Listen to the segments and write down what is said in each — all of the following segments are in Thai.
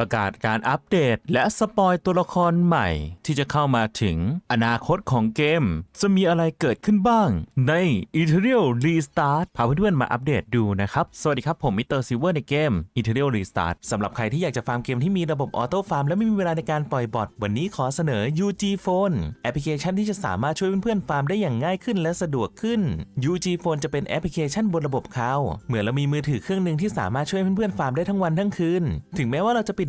ประกาศการอัปเดต และสปอยตัวละครใหม่ ที่จะเข้ามาถึงอนาคตของเกม จะมีอะไรเกิดขึ้นบ้าง ใน Ethereal Restart พาเพื่อนๆมาอัปเดตดูนะครับ สวัสดีครับ ผมมิสเตอร์ซิลเวอร์ในเกม Ethereal Restart สำหรับใครที่อยากจะฟาร์มเกมที่มีระบบออโต้ฟาร์มและไม่มีเวลาในการปล่อยบอทวันนี้ขอเสนอ UG Phone แอปพลิเคชันที่จะสามารถช่วยเพื่อนๆฟาร์มได้อย่างง่ายขึ้นและสะดวกขึ้น UG Phone จะเป็นแอปพลิเคชันบนระบบเขาเหมือนเรามีมือถือเครื่องหนึ่งที่สามารถช่วยเพื่อนๆฟาร์มได้ทั้งวันทั้งคืนถึงแม้ว่าเราจะปิด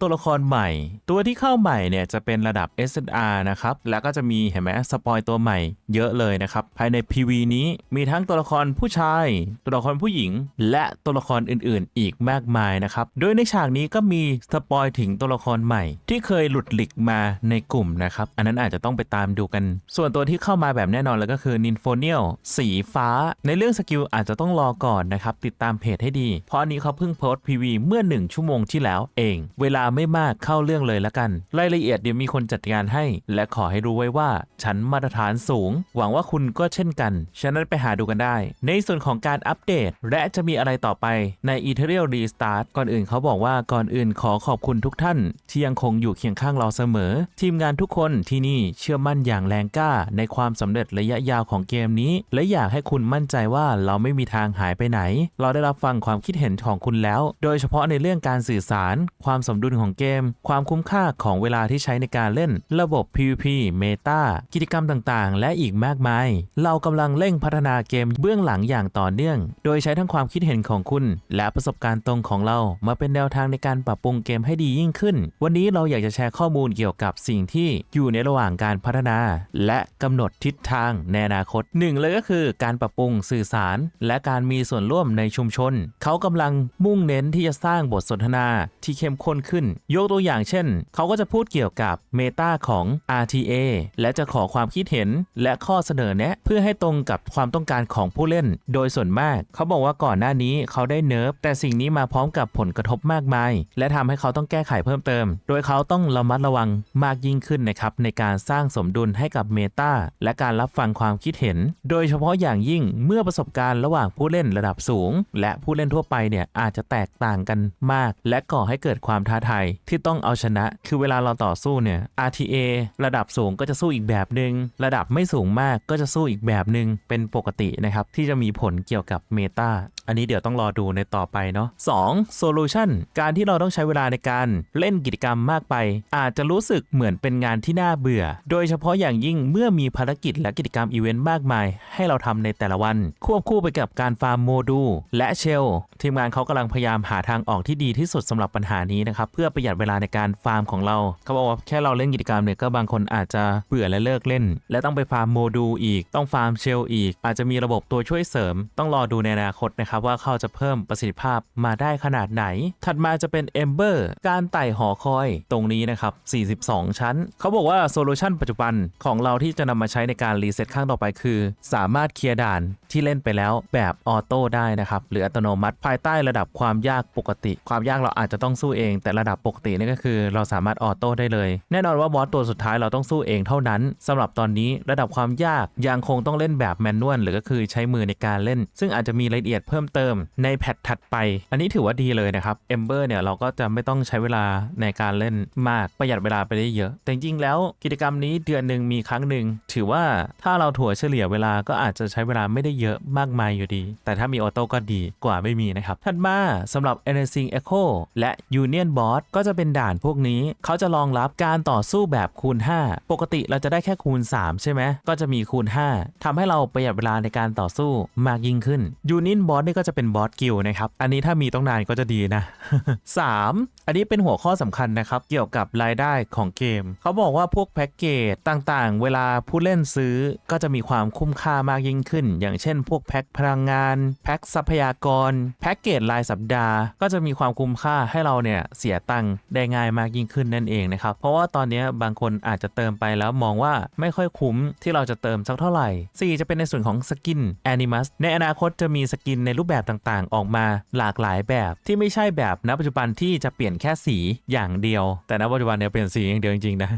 ตัวละครใหม่ ตัวที่เข้าใหม่เนี่ยจะเป็นระดับ SNR นะครับ แล้วก็จะมีเห็นไหมสปอยตัวใหม่เยอะเลยนะครับ ภายใน PV นี้มีทั้งตัวละครผู้ชาย ตัวละครผู้หญิง และตัวละครอื่นๆ อีกมากมายนะครับ โดยในฉากนี้ก็มีสปอยถึงตัวละครใหม่ ที่เคยหลุดหลิกมาในกลุ่มนะครับ อันนั้นอาจจะต้องไปตามดูกัน ส่วนตัวที่เข้ามาแบบแน่นอนเลยก็คือนินโฟเนียลสีฟ้า ในเรื่องสกิลอาจจะต้องรอก่อนนะครับติดตามเพจให้ดี เพราะอันนี้เขาเพิ่งโพสต์ PV เมื่อ 1 ชั่วโมงที่แล้วเอง เวลาไม่มากเข้าเรื่องเลยละกัน รายละเอียดเดี๋ยวมีคนจัดการให้ และขอให้รู้ไว้ว่า ฉันมาตรฐานสูง หวังว่าคุณก็เช่นกัน ฉะนั้นไปหาดูกันได้ ในส่วนของการอัปเดต และจะมีอะไรต่อไปใน Ethereal Restart ก่อนอื่นเขาบอกว่าก่อนอื่นขอขอบคุณทุกท่าน ที่ยังคงอยู่เคียงข้างเราเสมอ ทีมงานทุกคนที่นี่เชื่อมั่นอย่างแรงกล้า ในความสำเร็จระยะยาวของเกมนี้ และอยากให้คุณมั่นใจว่าเราไม่มีทางหายไปไหน เราได้รับฟังความคิดเห็นของคุณแล้ว โดยเฉพาะในเรื่องการสื่อสาร ความสมดุลของเกม ความคุ้มค่าของเวลาที่ใช้ในการเล่น ระบบ PVP Meta กิจกรรมต่างๆ และอีกมากมาย เรากำลังเร่งพัฒนาเกมเบื้องหลังอย่างต่อเนื่อง โดยใช้ทั้งความคิดเห็นของคุณ และประสบการณ์ตรงของเรามาเป็นแนวทางในการปรับปรุงเกมให้ดียิ่งขึ้น วันนี้เราอยากจะแชร์ข้อมูลเกี่ยวกับสิ่งที่อยู่ในระหว่างการพัฒนา และกำหนดทิศทางในอนาคตหนึ่งเลยก็คือการปรับปรุงสื่อสาร และการมีส่วนร่วมในชุมชน เขากำลังมุ่งเน้นที่จะสร้างบทสนทนาที่เข้มข้นขึ้นยกตัวอย่างเช่น เขาก็จะพูดเกี่ยวกับเมตาของ RTA และจะขอความคิดเห็นและข้อเสนอแนะ เพื่อให้ตรงกับความต้องการของผู้เล่น โดยส่วนมาก เขาบอกว่าก่อนหน้านี้เขาได้เนิร์ฟแต่สิ่งนี้มาพร้อมกับผลกระทบมากมาย และทำให้เขาต้องแก้ไขเพิ่มเติม โดยเขาต้องระมัดระวังมากยิ่งขึ้นนะครับในการสร้างสมดุลให้กับเมตาและการรับฟังความคิดเห็น โดยเฉพาะอย่างยิ่งเมื่อประสบการณ์ระหว่างผู้เล่นระดับสูง และผู้เล่นทั่วไปเนี่ยอาจจะแตกต่างกันมาก และก่อให้เกิดความท้าทายที่ต้องเอาชนะ คือเวลาเราต่อสู้เนี่ย RTA ระดับสูงก็จะสู้อีกแบบหนึ่งระดับไม่สูงมากก็จะสู้อีกแบบหนึ่งเป็นปกตินะครับ ที่จะมีผลเกี่ยวกับเมตาอันนี้เดี๋ยวต้องรอดูในต่อไปเนาะ 2. Solution การที่เราต้องใช้เวลาในการเล่นกิจกรรมมากไป อาจจะรู้สึกเหมือนเป็นงานที่น่าเบื่อ โดยเฉพาะอย่างยิ่งเมื่อมีภารกิจและกิจกรรมอีเวนต์มากมาย ให้เราทำในแต่ละวัน ควบคู่ไปกับการฟาร์มโมดูลและเชลทีมงานเขากำลังพยายามหาทางออกที่ดีที่สุดสำหรับปัญหานี้นะครับเพื่อประหยัดเวลาในการฟาร์มของเรา เขาบอกว่าแค่เราเล่นกิจกรรมเนี่ยก็บางคนอาจจะเบื่อและเลิกเล่น และต้องไปฟาร์มโมดูลอีก ต้องฟาร์มเชลอีก อาจจะมีระบบตัวช่วยเสริม ต้องรอดูในอนาคตนะครับว่าเขาจะเพิ่มประสิทธิภาพมาได้ขนาดไหน ถัดมาจะเป็น Ember การไต่หอคอยตรงนี้นะครับ 42 ชั้น เขาบอกว่าโซลูชันปัจจุบันของเราที่จะนำมาใช้ในการรีเซ็ตข้างต่อไปคือ สามารถเคลียร์ด่านที่เล่นไปแล้วแบบออโต้ได้นะครับหรืออัตโนมัติภายใต้ระดับความยากปกติ ความยากเราอาจจะต้องสู้เองแต่ระดับปกตินี่ก็คือ เราสามารถออโต้ได้เลย แน่นอนว่าบอสตัวสุดท้ายเราต้องสู้เองเท่านั้นสำหรับตอนนี้ระดับความยากยังคงต้องเล่นแบบแมนนวลหรือก็คือใช้มือในการเล่น ซึ่งอาจจะมีรายละเอียดเพิ่มเติมในแพทถัดไป อันนี้ถือว่าดีเลยนะครับ Ember เนี่ยเราก็จะไม่ต้องใช้เวลาในการเล่นมากประหยัดเวลาไปได้เยอะ แต่จริงๆแล้วกิจกรรมนี้เดือนหนึ่งมีครั้งหนึ่งถือว่าถ้าเราถั่วเฉลี่ยเวลาก็อาจจะใช้เวลาไม่ได้เยอะมากมายอยู่ดี แต่ถ้ามีออโต้ก็ดีกว่าไม่มีนะครับถัดมาสำหรับ e n e r g Echo และ Union Boss ก็จะเป็นด่านพวกนี้ เขาจะรองรับการต่อสู้แบบคูณ 5 ปกติเราจะได้แค่คูณ 3 ใช่ไหมก็จะมีคูณ 5ทำให้เราประหยัดเวลาในการต่อสู้มากยิ่งขึ้น Union Boss นี่ก็จะเป็นบอสกิลนะครับอันนี้ถ้ามีต้องนานก็จะดีนะ 3. อันนี้เป็นหัวข้อสำคัญนะครับเกี่ยวกับรายได้ของเกม เขาบอกว่าพวกแพ็กเกจต่างๆ เวลาผู้เล่นซื้อก็จะมีความคุ้มค่ามากยิ่งขึ้น อย่างเช่น พวกแพ็กพลังงาน แพ็กทรัพยากร แพ็กเกจรายสัปดาห์ ก็จะมีความคุ้มค่าให้เราเนี่ยเสียตังค์ได้ง่ายมากยิ่งขึ้นนั่นเองนะครับ เพราะว่าตอนนี้บางคนอาจจะเติมไปแล้วมองว่าไม่ค่อยคุ้มที่เราจะเติมสักเท่าไหร่ 4 จะเป็นในส่วนของสกิน Animus ในอนาคตจะมีสกินในรูปแบบต่างๆ ออกมาหลากหลายแบบที่ไม่ใช่แบบณปัจจุบันที่จะเปลี่ยนแค่สีอย่างเดียว แต่ณปัจจุบันเนี่ยเปลี่ยนสีอย่างเดียวจริงๆนะ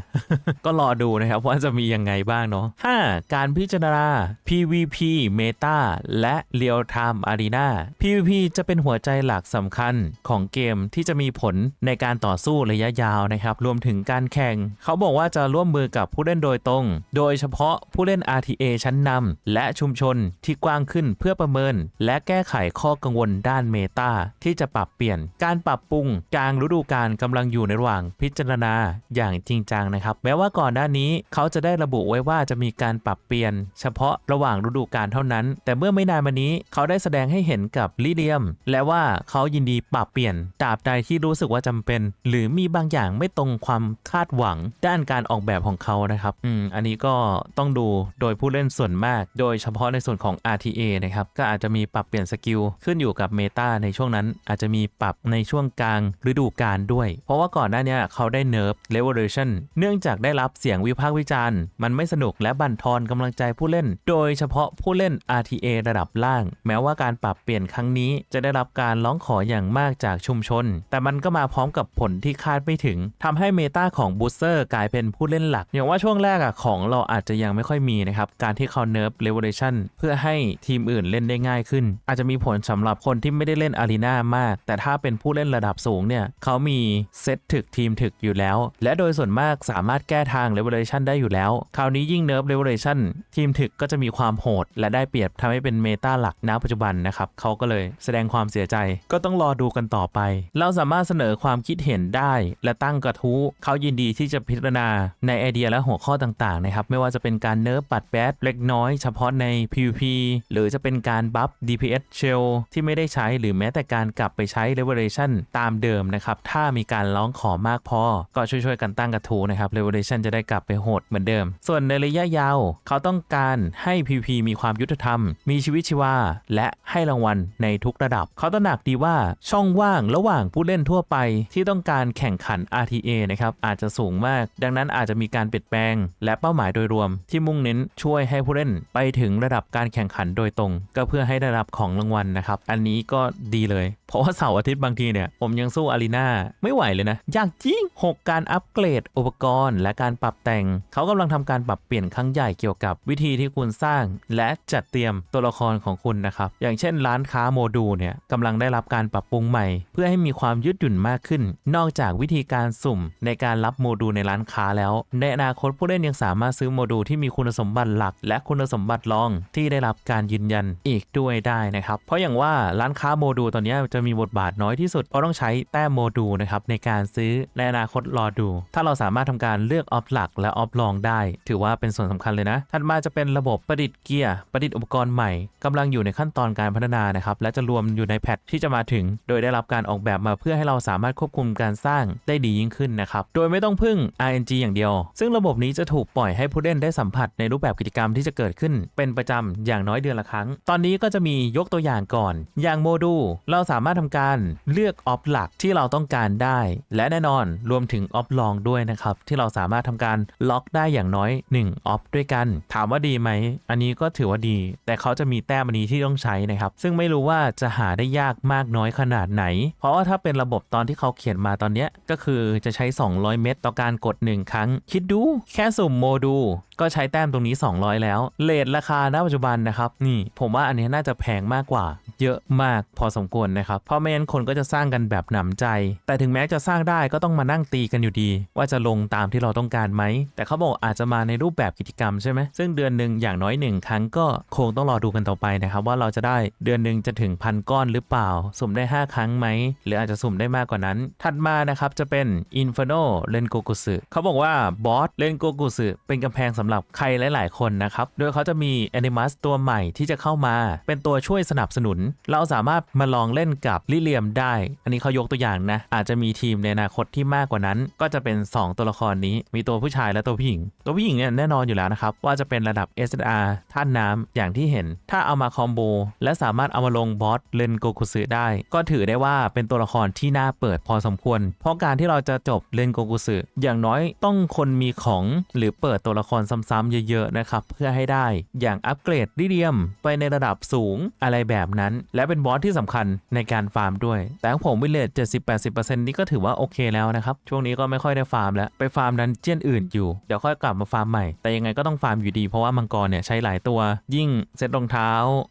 ก็รอดูนะครับว่าจะมียังไงบ้างเนาะ 5. การพิจารณา PVP Meta และ Real Time Arena PVP จะเป็นหัวใจหลักสำคัญของเกมที่จะมีผลในการต่อสู้ระยะยาวนะครับ รวมถึงการแข่ง เขาบอกว่าจะร่วมมือกับผู้เล่นโดยตรง โดยเฉพาะผู้เล่น RTA ชั้นนำและชุมชนที่กว้างขึ้นเพื่อประเมิน และแก้ไขข้อกังวลด้านเมตาที่จะปรับเปลี่ยน การปรับปรุงกลางฤดูกาลกำลังอยู่ในระหว่างพิจารณาอย่างจริงจังนะครับ แม้ว่าก่อนหน้านี้เขาจะได้ระบุไว้ว่าจะมีการปรับเปลี่ยน เฉพาะระหว่างฤดูกาลเท่านั้น แต่เมื่อไม่นานมานี้เขาได้แสดงให้เห็นกับลิเดียม และว่าเขายินดีปรับเปลี่ยนตราบใดที่รู้สึกว่าจำเป็น หรือมีบางอย่างไม่ตรงความคาดหวังด้านการออกแบบของเขานะครับอืมอันนี้ก็ต้องดูโดยผู้เล่นส่วนมาก โดยเฉพาะในส่วนของ RTA นะครับก็อาจจะมีปรับเปลี่ยนสกิลขึ้นอยู่กับเมตาในช่วงนั้นอาจจะมีปรับในช่วงกลางฤดูกาลด้วย เพราะว่าก่อนหน้านี้เขาได้เนิร์ฟ Revolution เนื่องจากได้รับเสียงวิพากษ์วิจารณ์ มันไม่สนุกและบั่นทอนกำลังใจผู้เล่น โดยเฉพาะผู้เล่น RTA ระดับล่าง แม้ว่าการปรับเปลี่ยนครั้งนี้จะได้รับการร้องขออย่างมากจากชุมชน แต่มันก็มาพร้อมกับผลที่คาดไม่ถึงทำให้เมตาของบูสเตอร์กลายเป็นผู้เล่นหลัก อย่างว่าช่วงแรกอะของเราอาจจะยังไม่ค่อยมีนะครับ การที่เขาเนิร์ฟ Revolution เพื่อให้ทีมอื่นเล่นได้ง่ายขึ้น อาจจะมีผลสำหรับคนที่ไม่ได้เล่นอารีนามาก แต่ถ้าเป็นผู้เล่นระดับสูงเนี่ยเขามีเซตถึกทีมถึกอยู่แล้ว และโดยส่วนมากสามารถแก้ทาง Revolution ได้อยู่แล้ว คราวนี้ยิ่งเนิร์ฟ Revolution ทีมถึกก็จะมีความโหด และได้เปรียบทำให้เป็นเมตาหลักณปัจจุบันนะครับเขาก็เลยแสดงความเสียใจก็ต้องรอดูกันต่อไป เราสามารถเสนอความคิดเห็นได้ และตั้งกระทู้เขายินดีที่จะพิจารณาในไอเดียและหัวข้อต่างๆนะครับไม่ว่าจะเป็นการเนิร์ฟปัดแบดเล็กน้อยเฉพาะใน PVP หรือจะเป็นการบัฟ DPS Shell ที่ไม่ได้ใช้หรือแม้แต่การกลับไปใช้ Revelation ตามเดิมนะครับถ้ามีการร้องขอมากพอ ก็ช่วยๆกันตั้งกระทู้นะครับ Revelation จะได้กลับไปโหดเหมือนเดิม ส่วนในระยะยาว เขาต้องการให้ PVP มีความยุติธรรม มีชีวิตชีวา และให้รางวัลในทุกระดับ เขาตระหนักดีว่าช่องว่างระหว่างผู้เล่นทั่วไปที่ต้องการแข่งขัน RTA นะครับอาจจะสูงมาก ดังนั้นอาจจะมีการเปลี่ยนแปลง และเป้าหมายโดยรวม ที่มุ่งเน้นช่วยให้ผู้เล่นไปถึงระดับการแข่งขันโดยตรง ก็เพื่อให้ได้รับของรางวัลนะครับ อันนี้ก็ดีเลย เพราะว่าเสาร์อาทิตย์บางทีเนี่ย ผมยังสู้อารีนาไม่ไหวเลยนะ ยากจริง 6 การอัปเกรดอุปกรณ์ และการปรับแต่ง เขากำลังทำการปรับเปลี่ยนครั้งใหญ่เกี่ยวกับวิธีที่คุณสร้าง และจัดเตรียมตัวละครของคุณนะครับอย่างเช่น ร้านค้าโมดูลเนี่ยกำลังได้รับการปรับปรุงใหม่ เพื่อให้มีความยืดหยุ่นมากขึ้นนอกจากวิธีการสุ่มในการรับโมดูลในร้านค้าแล้ว ในอนาคตผู้เล่นยังสามารถซื้อโมดูลที่มีคุณสมบัติหลัก และคุณสมบัติรองที่ได้รับการยืนยันอีกด้วยได้นะครับ เพราะอย่างว่าร้านค้าโมดูลตอนนี้จะมีบทบาทน้อยที่สุด เพราะต้องใช้แต้มโมดูลนะครับในการซื้อในอนาคตรอดู ถ้าเราสามารถทำการเลือกออฟหลัก และออฟรองได้ ถือว่าเป็นส่วนสำคัญเลยนะ ถัดมาจะเป็นระบบประดิษฐ์เกียร์ประดิษฐ์อุปกรณ์ใหม่กำลังอยู่ในขั้นตอนการพัฒนานะครับและจะรวมอยู่ในแพทที่จะมาถึง โดยได้รับการออกแบบมาเพื่อให้เราสามารถควบคุมการสร้างได้ดียิ่งขึ้นนะครับ โดยไม่ต้องพึ่ง RNG อย่างเดียว ซึ่งระบบนี้จะถูกปล่อยให้ผู้เล่นได้สัมผัสในรูปแบบกิจกรรมที่จะเกิดขึ้น เป็นประจำอย่างน้อยเดือนละครั้ง ตอนนี้ก็จะมียกตัวอย่างก่อน อย่างโมดูลเราสามารถทำการเลือกออฟหลักที่เราต้องการได้ และแน่นอนรวมถึงออฟลองด้วยนะครับที่เราสามารถทำการล็อกได้อย่างน้อย1ออฟด้วยกัน ถามว่าดีไหม อันนี้ก็ถือว่าดี แต่เขาจะมีแต้มอันนี้ที่ต้องใช้นะครับ ซึ่งไม่รู้ว่าจะหาได้ยากมากน้อยขนาดไหน เพราะว่าถ้าเป็นระบบตอนที่เขาเขียนมาตอนเนี้ยก็คือจะใช้ 200 เม็ดต่อการกด 1 ครั้ง คิดดูแค่สุ่มโมดูก็ใช้แต้มตรงนี้ 200 แล้วเลทราคาณปัจจุบันนะครับ นี่ผมว่าอันนี้น่าจะแพงมากกว่า เยอะมากพอสมควรนะครับ เพราะไม่งั้นคนก็จะสร้างกันแบบหนำใจ แต่ถึงแม้จะสร้างได้ก็ต้องมานั่งตีกันอยู่ดี ว่าจะลงตามที่เราต้องการไหม แต่เขาบอกอาจจะมาในรูปแบบกิจกรรมใช่ไหมซึ่งเดือนหนึ่งอย่างน้อยหนึ่งครั้งก็คงต้องรอดูกันต่อไปนะครับว่าเราจะได้เดือนหนึ่งจะถึงพันก้อนหรือเปล่า สุ่มได้ 5 ครั้งไหมหรืออาจจะสุ่มได้มากกว่านั้น ถัดมานะครับจะเป็น Inferno เลนโกกุสึเขาบอกว่าบอสเลนโกกุสึเป็นกำแพงสำหรับหรับใครหลาย ๆ คนนะครับ โดยเขาจะมี Animus ตัวใหม่ที่จะเข้ามา เป็นตัวช่วยสนับสนุน เราสามารถมาลองเล่นกับลิเลียมได้ อันนี้เขายกตัวอย่างนะ อาจจะมีทีมในอนาคตที่มากกว่านั้น ก็จะเป็น 2 ตัวละครนี้ มีตัวผู้ชายและตัวผู้หญิง ตัวผู้หญิงเนี่ยแน่นอนอยู่แล้วนะครับ ว่าจะเป็นระดับ SR ท่านน้ำอย่างที่เห็น ถ้าเอามาคอมโบและสามารถเอามาลงบอสเลนโกคุสึได้ ก็ถือได้ว่าเป็นตัวละครที่น่าเปิดพอสมควร เพราะการที่เราจะจบเลนโกกุสึอย่างน้อยต้องคนมีของหรือเปิดตัวละครซ้ำๆเยอะๆนะครับเพื่อให้ได้อย่างอัปเกรดดิเดียมไปในระดับสูงอะไรแบบนั้น และเป็นบอสที่สำคัญในการฟาร์มด้วย แต่ผมวิเลต70-80%นี้ก็ถือว่าโอเคแล้วนะครับ ช่วงนี้ก็ไม่ค่อยได้ฟาร์มแล้ว ไปฟาร์มดันเจียนอื่นอยู่ เดี๋ยวค่อยกลับมาฟาร์มใหม่ แต่ยังไงก็ต้องฟาร์มอยู่ดีเพราะว่ามังกรเนี่ยใช้หลายตัว ยิ่งเซตรองเท้า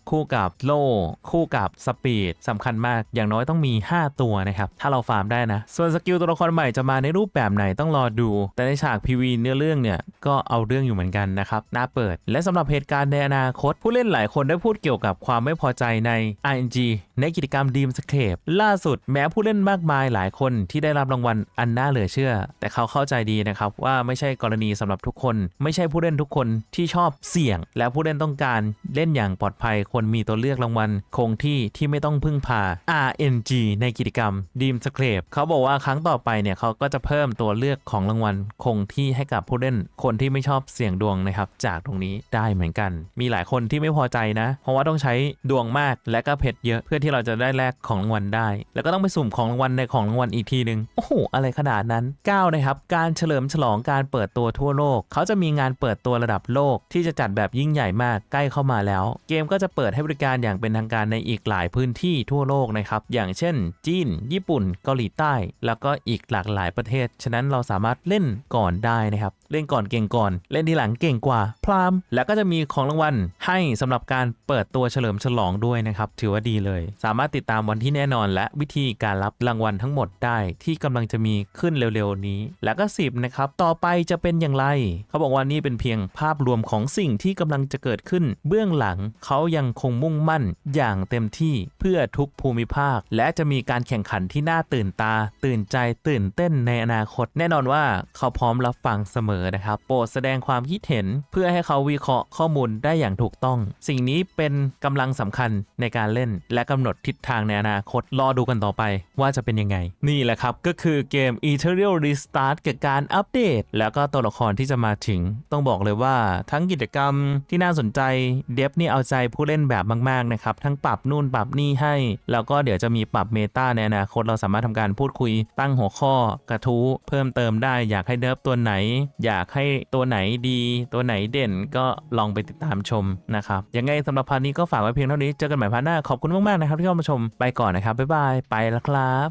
คู่กับโล่ คู่กับสปีดสำคัญมากอย่างน้อยต้องมี 5 ตัวนะครับถ้าเราฟาร์มได้นะ ส่วนสกิลตัวละครใหม่จะมาในรูปแบบไหนต้องรอดู แต่ในฉาก PV เนื้อเรื่องเนี่ยก็เอาเรื่องอยู่เหมือนกันนะครับน่าเปิด และสำหรับเหตุการณ์ในอนาคต ผู้เล่นหลายคนได้พูดเกี่ยวกับความไม่พอใจใน RNG ในกิจกรรม Dream Scape ล่าสุดแม้ผู้เล่นมากมายหลายคนที่ได้รับรางวัลอันน่าเหลือเชื่อ แต่เขาเข้าใจดีนะครับว่าไม่ใช่กรณีสำหรับทุกคน ไม่ใช่ผู้เล่นทุกคนที่ชอบเสี่ยง และผู้เล่นต้องการเล่นอย่างปลอดภัยควรมีตัวเลือกรางวัลคงที่ที่ไม่ต้องพึ่งพา RNG ในกิจกรรม Dream Scape เขาบอกว่าครั้งต่อไปเนี่ยเขาก็จะเพิ่มตัวเลือกของรางวัลคงที่ให้กับผู้เล่นคนที่ไม่ชอบเสี่ยงดวงนะครับจากตรงนี้ได้เหมือนกัน มีหลายคนที่ไม่พอใจนะ เพราะว่าต้องใช้ดวงมากและก็เพชรเยอะเพื่อที่เราจะได้แลกของรางวัลได้ แล้วก็ต้องไปสุ่มของรางวัลในของรางวัลอีกทีหนึ่งโอ้โหอะไรขนาดนั้น9นะครับการเฉลิมฉลองการเปิดตัวทั่วโลก เขาจะมีงานเปิดตัวระดับโลกที่จะจัดแบบยิ่งใหญ่มากใกล้เข้ามาแล้ว เกมก็จะเปิดให้บริการอย่างเป็นทางการในอีกหลายพื้นที่ทั่วโลกนะครับอย่างเช่น จีน ญี่ปุ่น เกาหลีใต้ แล้วก็อีกหลากหลายประเทศ ฉะนั้นเราสามารถเล่นก่อนได้นะครับเล่นก่อนเก่งก่อนเล่นทีหลังเก่งกว่า พรามแล้วก็จะมีของรางวัลให้สำหรับการเปิดตัวเฉลิมฉลองด้วยนะครับ ถือว่าดีเลย สามารถติดตามวันที่แน่นอน และวิธีการรับรางวัลทั้งหมดได้ที่กำลังจะมีขึ้นเร็วๆนี้ แล้วก็ 10 นะครับ ต่อไปจะเป็นอย่างไร เขาบอกว่านี่เป็นเพียงภาพรวมของสิ่งที่กำลังจะเกิดขึ้น เบื้องหลังเขายังคงมุ่งมั่นอย่างเต็มที่เพื่อทุกภูมิภาค และจะมีการแข่งขันที่น่าตื่นตา ตื่นใจตื่นเต้นในอนาคต แน่นอนว่าเขาพร้อมรับฟังเสมอนะครับโปรดแสดงความคิดเห็น เพื่อให้เขาวิเคราะห์ข้อมูลได้อย่างถูกต้อง สิ่งนี้เป็นกำลังสำคัญในการเล่น และกำหนดทิศทางในอนาคตรอดูกันต่อไป ว่าจะเป็นยังไง นี่แหละครับ ก็คือเกม Ethereal Restart กับการอัปเดต แล้วก็ตัวละครที่จะมาถึง ต้องบอกเลยว่าทั้งกิจกรรมที่น่าสนใจเดฟนี่เอาใจผู้เล่นแบบมากๆนะครับทั้งปรับนู่นปรับนี่ให้ แล้วก็เดี๋ยวจะมีปรับเมตาในอนาคตเราสามารถทำการพูดคุยตั้งหัวข้อกระทู้เพิ่มเติมได้ อยากให้เดฟตัวไหน อยากให้ตัวไหนดีตัวไหนเด่นก็ลองไปติดตามชมนะครับยังไงสำหรับพาร์ทนี้ก็ฝากไว้เพียงเท่านี้เจอกันใหม่พาร์ทหน้าขอบคุณมากๆนะครับที่เข้ามาชมไปก่อนนะครับบ๊ายบายไปแล้วครับ